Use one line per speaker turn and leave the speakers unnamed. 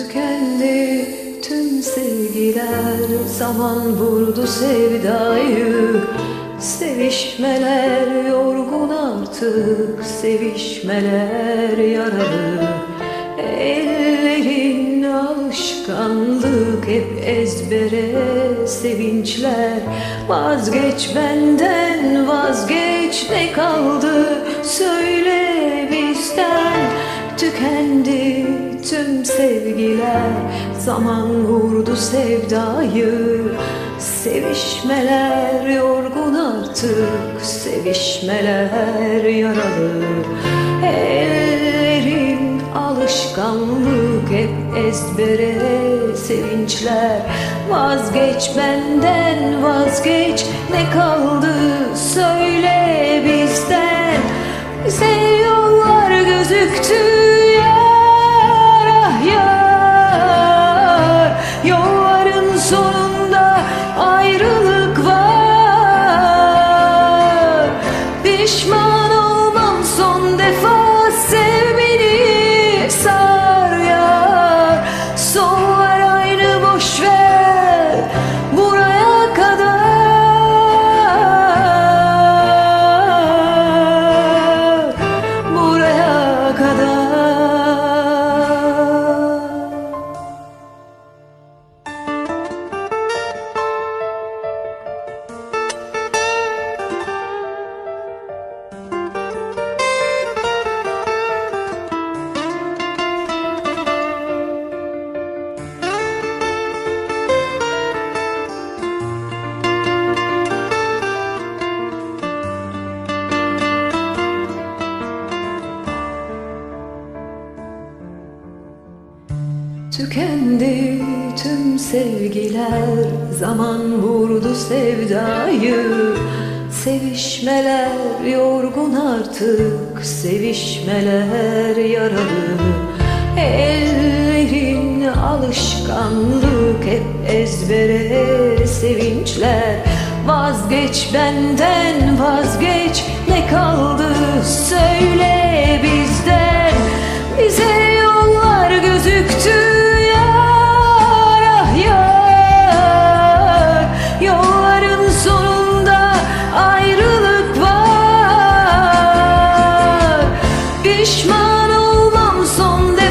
Tükendi tüm sevgiler. Zaman vurdu sevdayı Sevişmeler yorgun artık. Sevişmeler yaralı Ellerin alışkanlık. Hep ezbere sevinçler. Vazgeç benden vazgeç Ne kaldı sevgiler Zaman vurdu sevdayı. Sevişmeler yorgun artık Sevişmeler yaralı. Ellerin alışkanlık Hep ezbere sevinçler. Vazgeç benden vazgeç Ne kaldı Tükendi tüm sevgiler Zaman vurdu sevdayı. Sevişmeler yorgun artık Sevişmeler yaralı. Ellerin alışkanlık Hep ezbere sevinçler. Vazgeç benden vazgeç Ne kaldı söyle pişman olmam son defa